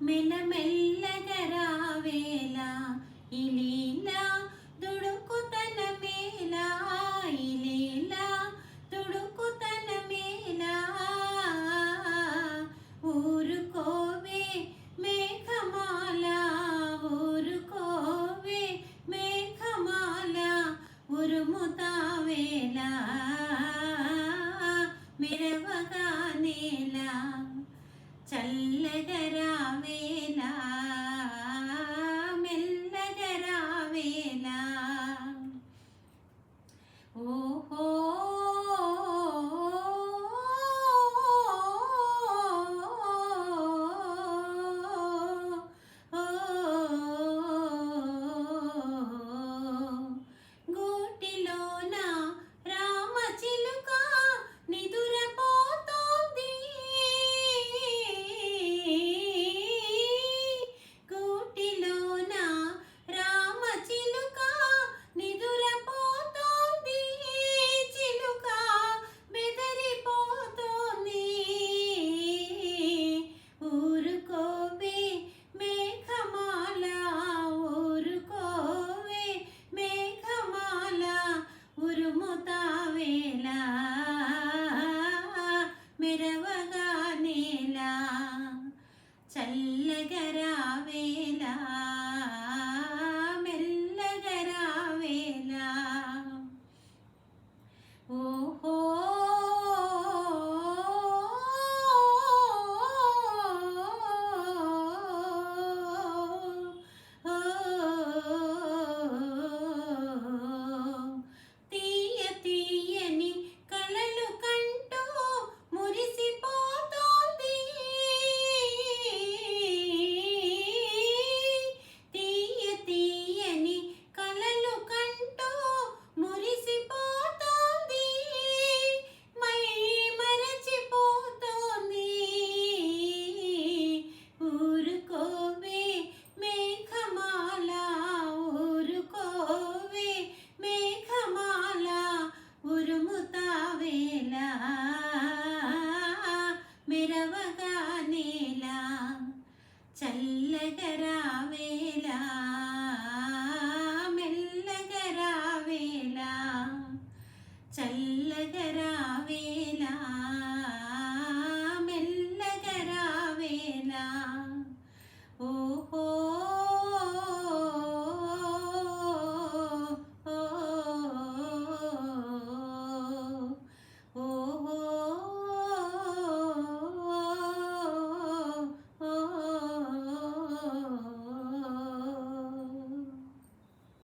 మెల్లమెల్లగా రావేలా ఇలి చల్లగరావేలా వేలా మెరవగా నేల చల్లగరా వేలా మెల్లగరా వేలా చల్లగరా వేలా మెల్లగరా వేలా ఓహో